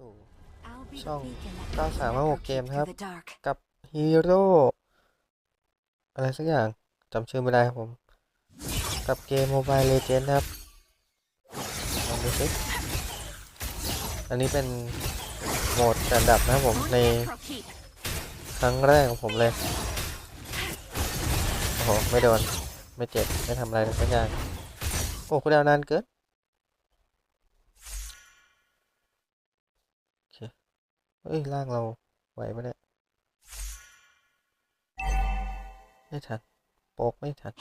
สู่ช่ช่อองง9356 9356เกเกมมคครัรับบกับฮีโร่อะไรสักอย่างจำชื่อไม่ได้ครับผม กับเกม Mobile Legends ครับลองดูสิอันนี้เป็นโหมดสแตนดับนะครับผมในครั้งแรกของผมเลย โอ้โห ไม่โดน ไม่เจ็บ ไม่ทำอะไรเลยสักอย่าง โอ้คุณดาวนานเกินโอเค เฮ้ยล่างเราไหวไหมเนี่ยไม่ทันโปกไม่ทัน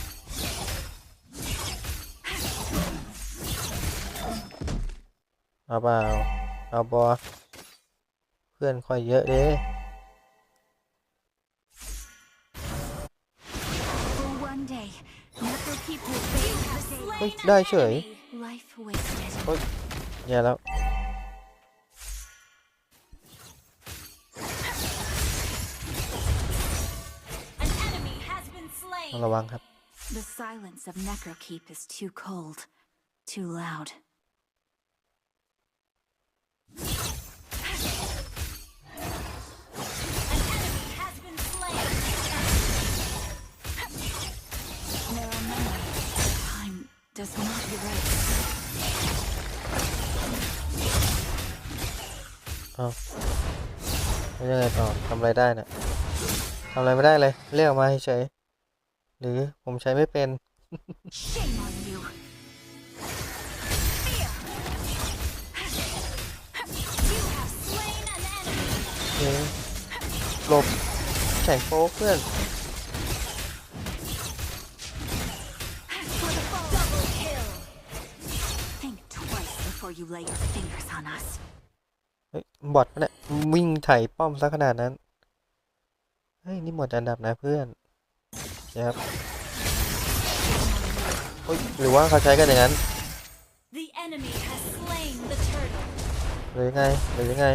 เอาเปล่าเอาบอเพื่อนค่อยเยอะเด้เฮ้ยได้เฉยเฮ้ยแย่แล้วระวังครับ The silence of Necrokeep is too cold, too loud. Does not erase. เอาแล้วยังไงต่อทำอะไรได้นะทำอะไรไม่ได้เลย เรียกออกมาเฉยๆหรือผมใช้ไม่เป็น Shame on you. Fear. You have slain an enemy. เอ๊ะหลบแข่งโป๊กเพื่อน before you lay your fingers on us. เฮ้ยบอทปะเนี่ยวิ่งไถ่ป้อมซะขนาดนั้น เฮ้ย นี่หมดอันดับนะเพื่อนนะครับเฮ้ยหรือว่าเขาใช้กันอย่างนั้น The enemy has slain the turtle. หรือยังไงหรือยังไง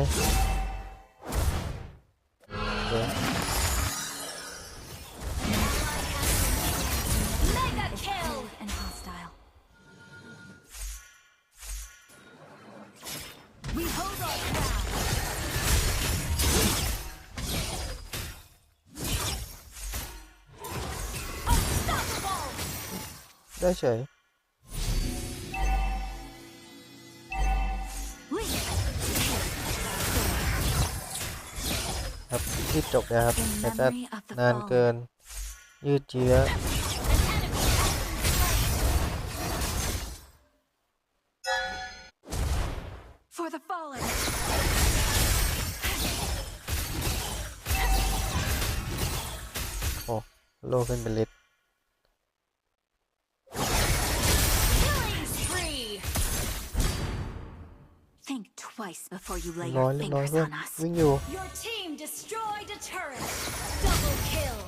ได้เฉย Leap. ครับรีบจบเลยครับ In แต่จะ memory of the นาน fallen. เกินยืดเยื้อ For the fallen. โอ้โลขึ้นเป็นลิตร Killing spree. Think twice before you lay ร้อ your ยเรียบร้อย fingers เพื่อน on us. วิ่งอยู่ Your team destroyed a turret. Double kill.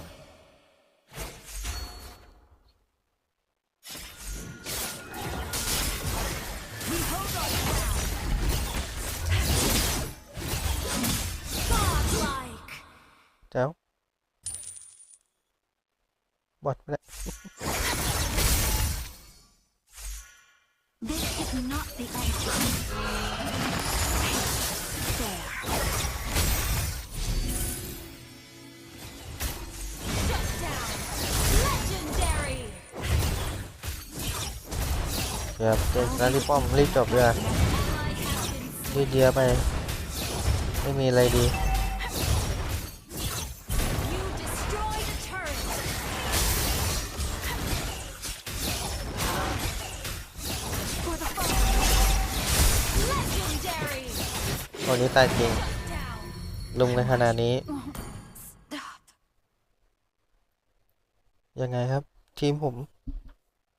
We hold our บอดไปแล้วครับเจนรีบป้อมรีบจบเรือรีบเดียไป ไม่มีอะไรดี ตัวนี้ตายจริง ลุมกันขนาดนี้ ยังไงครับ ทีมผม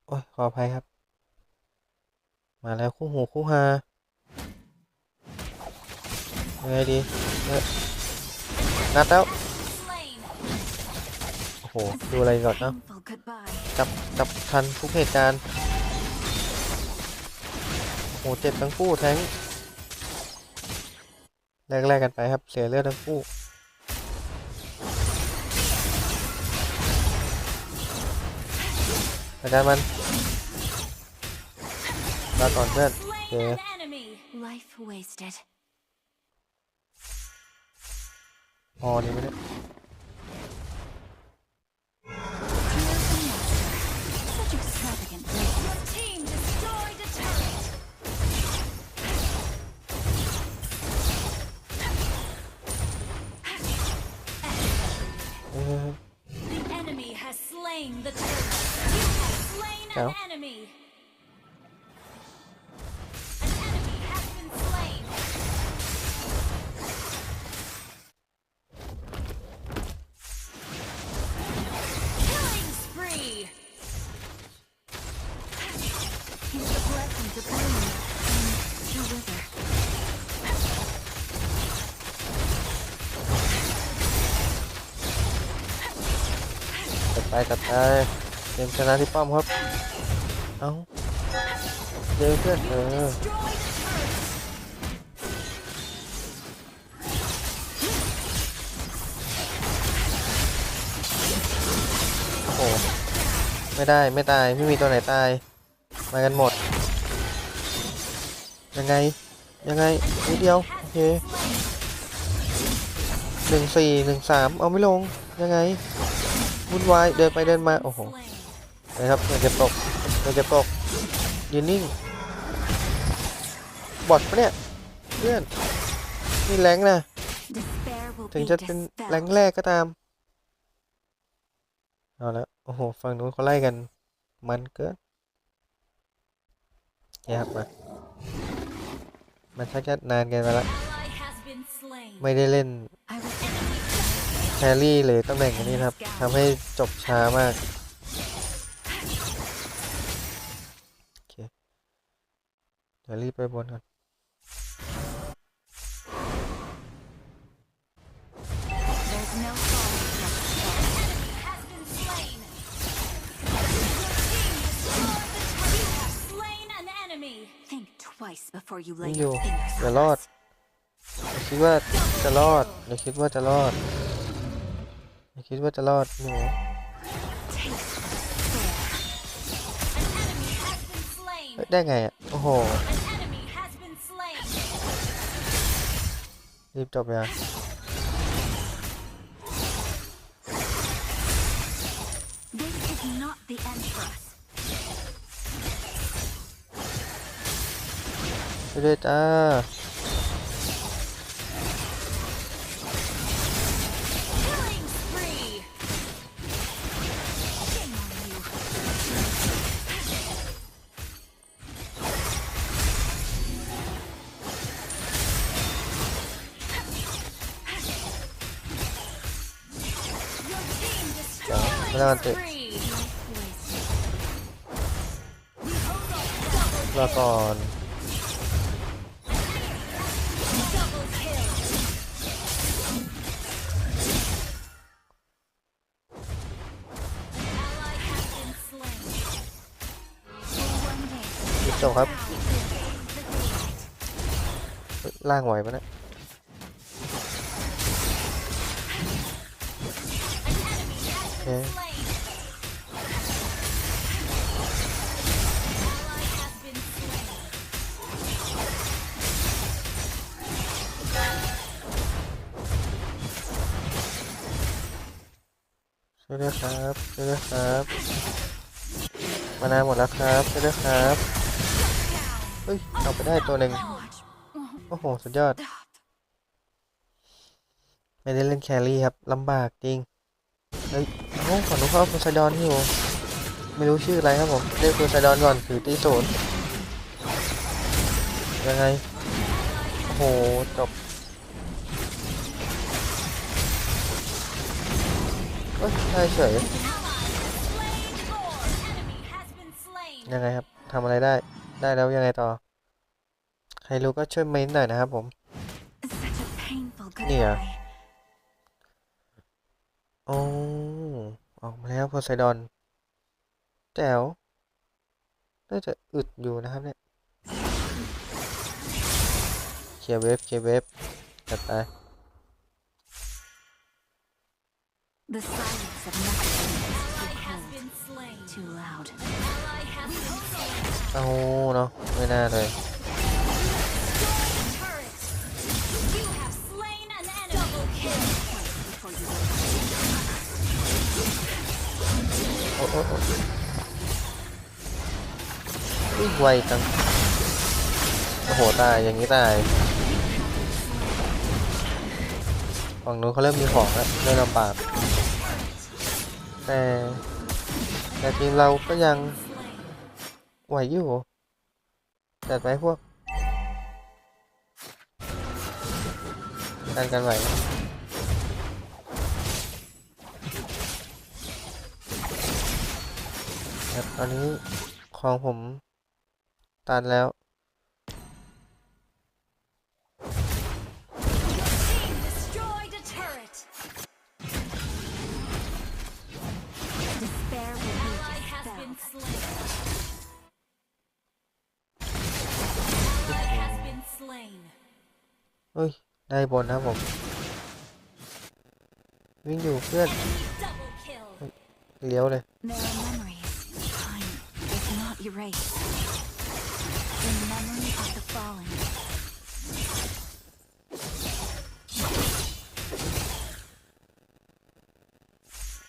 โอ้ย ขออภัยครับ มาแล้วคู่หูคู่ฮายังไงดีนัดแล้วโอ้โห ดูอะไรก่อนเนาะจับจับทันทุกเหตุการณ์โอ้โหเจ็บทั้งคู่แท้ง แลกๆกันไปครับ เสียเลือดทั้งคู่อาจารย์มันลาก่อนเพื่อน Slain Yeah. an enemy. Life wasted. พอดีไหมเนี่ has slain the turret. You have slain an enemy. จัดไปจัดไปเกมชนะที่ป้อมครับ เอ้าเจอเพื่อนเออโอ้โห ไม่ได้ไม่ตาย ไม่มีตัวไหนตาย มากันหมด ยังไง ยังไงนิดเดียว โอเคหนึ่งสี่หนึ่งสามเอาไม่ลง ยังไง วุ่นวายเดินไปเดินมาโอ้โหนะครับเดินจะตกเดินจะตกยืนนิ่งบอดปะเนี่ยเพื่อนนี่แรงนะถึงจะเป็นแรงแรกก็ตามเอาล้วโอ้โหฝั่งนู้นเขาไล่กัน มันเกินเนี่ยครับมามันชักจะนานเกันไปละไม่ได้เล่น แครี่หรือตำแหน่งอันนี้นะครับทำให้จบช้ามากโอเคเดี๋ยวรีบไปบนก่อน there's no fall except has been slain. Your team destroyed the turret. You have slain an enemy. Think twice before you ยั lay งอยู่ your fingers อย่า on รอด us. อย่าคิดว่าจะรอดอย่าคิดว่าจะรอดอย่า คิดว่าจะรอดหนูได้ไงอะ โอ้โห รีบจบเลยไปเลยจอะ แล้กัเถอะลาก่อนจบครับ ล่างไหวปะเนี่ยโอ้ ช่วยด้วยครับช่วยด้วยครับมานาหมดแล้วครับช่วยด้วยครับเฮ้ยเอาไปได้ตัวหนึ่งโอ้โหสุดยอด ไม่ได้เล่นแครี่ครับลำบากจริงเฮ้ยโอ้ฝั่งนู้นเขาเอาโพไซดอนอยู่ไม่รู้ชื่ออะไรครับผมเรียกโพไซดอนก่อนถือตีศูนย์ยังไงโอ้โหจบ เอ้ยได้เฉย Ally slain Lord. Enemy has been slain. ยังไงครับทำอะไรได้ได้แล้วยังไงต่อ ใครรู้ก็ช่วยเม้นต์หน่อยนะครับผม Such a painful Yeah. goodbye. โอ้ออกมาแล้วโพไซดอนแจ๋วน่าจะอึดอยู่นะครับเนี่ยเคลียร์เวฟเคลียร์เวฟจัดไป The silence of nothing is too loud. เอาเนาะไม่น่าเลยโอ้โอ้โยไวจังโอ้โหตายอย่างนี้ตายฝั่งนู้นเขาเริ่มมีของแล้วเริ่มลำบาก แต่แต่ทีมเราก็ยังไหวอยู่จัดไปพวกกันกันไหวครับตอนนี้ของผมตันแล้ว ฮ้ย ได้บอนนะผม วิ่งอยู่เพื่อนเลี้ยวเลย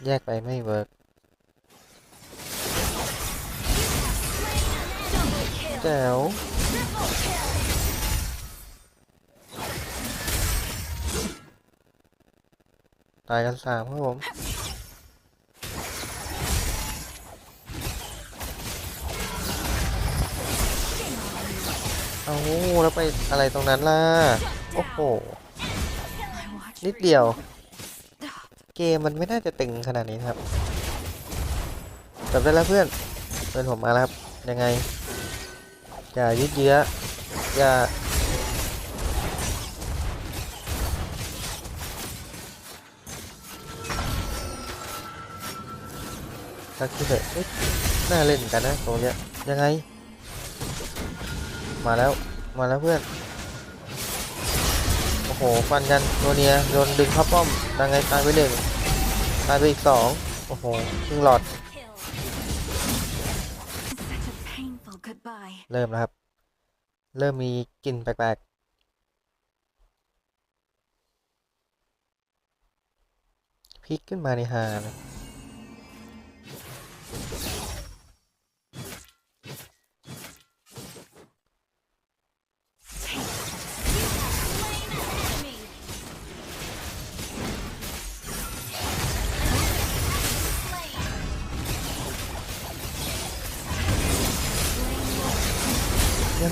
แยกไปไม่เวิร์กแจ๋ว ตายกันสามครับผมเอาแล้วไปอะไรตรงนั้นล่ะ โอ้โห นิดเดียว เกมมันไม่น่าจะตึงขนาดนี้ครับจับได้แล้วเพื่อน เพื่อนผมมาแล้วครับ ยังไง อย่ายืดเยื้ออย่า สักทีเถอะเอ๊ะน่าเล่นเหมือนกันนะตรงเนี้ยยังไง มาแล้วมาแล้วเพื่อน โอ้โหฟันกันโรเนียโดนดึงเข้าป้อมยังไงตายไปหนึ่งตายไปอีกสองโอ้โหครึ่งหลอด เริ่มแล้วครับ เริ่มมีกลิ่นแปลกๆพลิกขึ้นมาในหานะ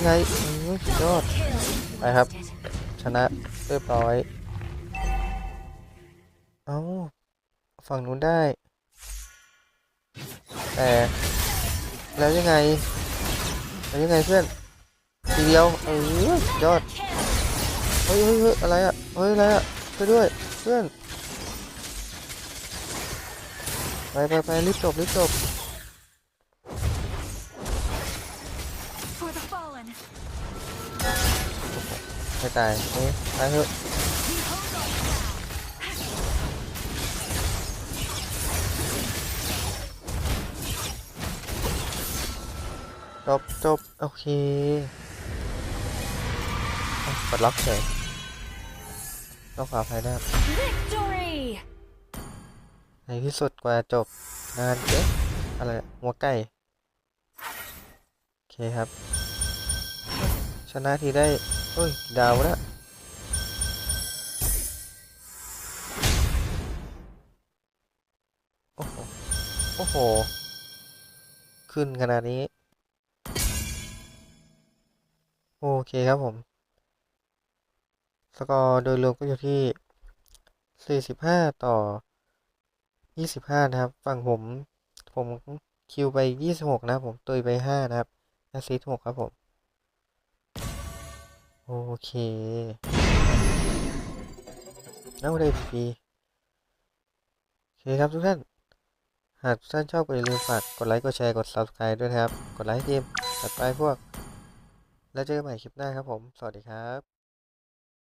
ยังไงยอดไปครับ ชนะเรียบร้อย เอาฝั่งนู้นได้ แต่ แล้วยังไง แล้วยังไงเพื่อน ทีเดียว เออยอด เฮ้ยเฮ้ยเฮ้ยอะไรอะ เฮ้ยอะไรอะช่วยด้วย เพื่อน ไปไปไปรีบจบรีบจบ ไม่ตายเอ๊ะตายเถอะจบจบโอเคอะกดล็อกเฉยต้องขออภัยนะครับ Victory. ในที่สุดกว่าจบงานเจ๊ะอะไรอะหัวไก่โอเคครับ ชนะทีได้เฮ้ย ดาวแล้วโอ้โห โอ้โห ขึ้นขนาดนี้ โอเคครับผม สกอร์โดยรวมก็อยู่ที่ 45 ต่อยี่สิบห้านะครับ ฝั่งผม ผมคิวไปยี่สิบหกนะผม ตุยไปห้านะครับแอสซิสหกครับผม โอเคเอาได้ฟรีโอเคครับทุกท่าน หากทุกท่านชอบก็อย่าลืมฝากกดไลค์ กดแชร์ กด subscribe ด้วยนะครับ กดไลค์ทีมตัดไปพวก แล้วเจอกันใหม่คลิปหน้าครับผม สวัสดีครับ